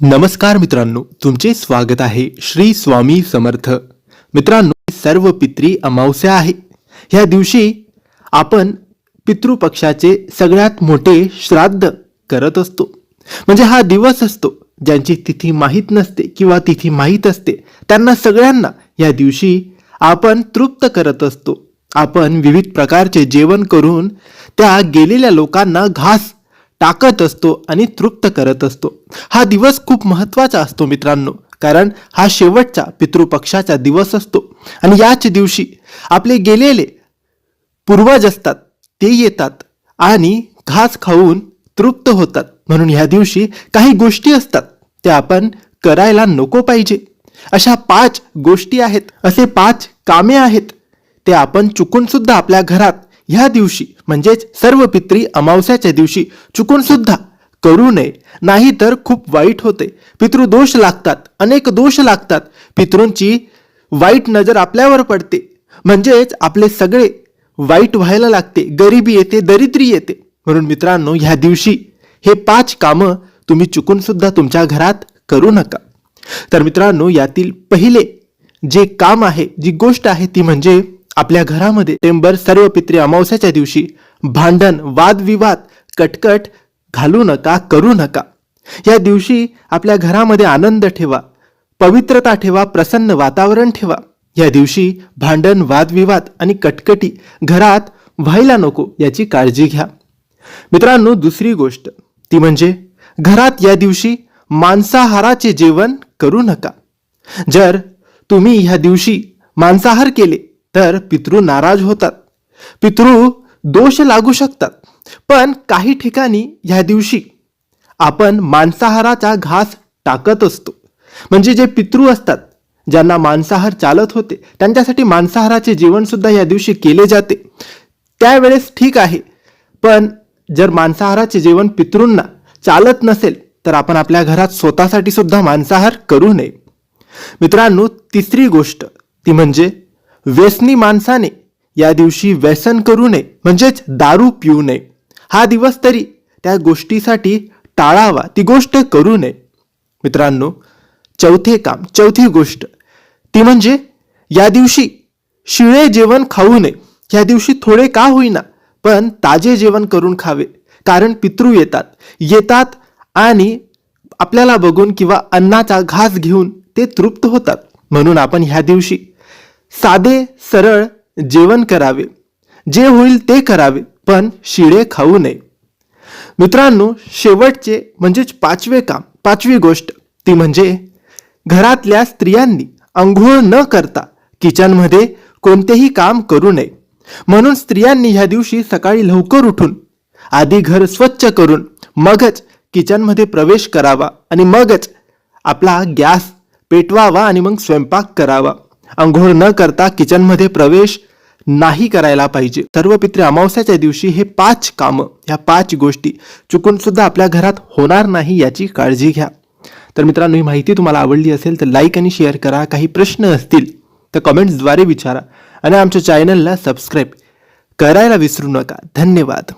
नमस्कार मित्रांनो तुमचे स्वागत आहे श्री स्वामी समर्थ. मित्रांनो सर्व पित्री अमावस्या आहे. ह्या दिवशी आपण पितृपक्षाचे सगळ्यात मोठे श्राद्ध करत असतो. म्हणजे हा दिवस असतो ज्यांची तिथी माहीत नसते किंवा तिथी माहीत असते त्यांना सगळ्यांना या दिवशी आपण तृप्त करत असतो. आपण विविध प्रकारचे जेवण करून त्या गेलेल्या लोकांना घास टाकत असतो आणि तृप्त करत असतो. हा दिवस खूप महत्त्वाचा असतो मित्रांनो. कारण हा शेवटचा पितृपक्षाचा दिवस असतो. आणि याच दिवशी आपले गेलेले पूर्वज असतात ते येतात आणि घास खाऊन तृप्त होतात. म्हणून ह्या दिवशी काही गोष्टी असतात त्या आपण करायला नको पाहिजे. अशा पाच गोष्टी आहेत. असे पाच कामे आहेत. ते आपण चुकून सुद्धा आपल्या घरात ह्या दिवशी म्हणजेच सर्व पित्री अमावस्याच्या दिवशी चुकून सुद्धा करू नये. नाही तर खूप वाईट होते. पितृदोष लागतात. अनेक दोष लागतात. पितृंची वाईट नजर आपल्यावर पडते. म्हणजेच आपले सगळे वाईट व्हायला लागते. गरिबी येते दरिद्री येते. म्हणून मित्रांनो ह्या दिवशी हे पाच कामं तुम्ही चुकून सुद्धा तुमच्या घरात करू नका. तर मित्रांनो यातील पहिले जे काम आहे जी गोष्ट आहे ती म्हणजे आपल्या घरामध्ये टेंबर सर्व पित्रे अमावस्याच्या दिवशी भांडण वादविवाद कटकट घालू नका करू नका. या दिवशी आपल्या घरामध्ये आनंद ठेवा पवित्रता ठेवा प्रसन्न वातावरण ठेवा. या दिवशी भांडण वादविवाद आणि कटकटी घरात व्हायला नको याची काळजी घ्या. मित्रांनो दुसरी गोष्ट ती म्हणजे घरात या दिवशी मांसाहाराचे जेवण करू नका. जर तुम्ही ह्या दिवशी मांसाहार केले तर पितृ नाराज होतात. पितृ दोष लागू शकतात. पण काही ठिकाणी ह्या दिवशी आपण मांसाहाराचा घास टाकत असतो. म्हणजे जे पितृ असतात ज्यांना मांसाहार चालत होते त्यांच्यासाठी मांसाहाराचे जेवण सुद्धा या दिवशी केले जाते. त्यावेळेस ठीक आहे. पण जर मांसाहाराचे जेवण पितृंना चालत नसेल तर आपण आपल्या घरात स्वतःसाठी सुद्धा मांसाहार करू नये. मित्रांनो तिसरी गोष्ट ती म्हणजे व्यसनी माणसाने या दिवशी व्यसन करू नये म्हणजेच दारू पिऊ नये. हा दिवस तरी त्या गोष्टीसाठी टाळावा ती गोष्ट करू नये. मित्रांनो चौथे काम चौथी गोष्ट ती म्हणजे या दिवशी शिळे जेवण खाऊ नये. या दिवशी थोडे का होईना पण ताजे जेवण करून खावे कारण पितृ येतात. येतात आणि आपल्याला बघून किंवा अन्नाचा घास घेऊन ते तृप्त होतात. म्हणून आपण ह्या दिवशी साधे सरळ जेवण करावे. जे होईल ते करावे पण शिळे खाऊ नये. मित्रांनो शेवटचे म्हणजेच पाचवे काम पाचवी गोष्ट ती म्हणजे घरातल्या स्त्रियांनी आंघोळ न करता किचनमध्ये कोणतेही काम करू नये. म्हणून स्त्रियांनी ह्या दिवशी सकाळी लवकर उठून आधी घर स्वच्छ करून मगच किचनमध्ये प्रवेश करावा आणि मगच आपला गॅस पेटवावा आणि मग स्वयंपाक करावा. अंघोळ न करता किचनमध्ये प्रवेश नाही करायला पाहिजे. सर्व पित्रे अमावस्याच्या दिवशी हे पाच कामं ह्या पाच गोष्टी चुकून सुद्धा आपल्या घरात होणार नाही याची काळजी घ्या. तर मित्रांनो ही माहिती तुम्हाला आवडली असेल तर लाईक आणि शेअर करा. काही प्रश्न असतील तर कमेंट्सद्वारे विचारा आणि आमच्या चॅनलला सबस्क्राईब करायला विसरू नका. धन्यवाद.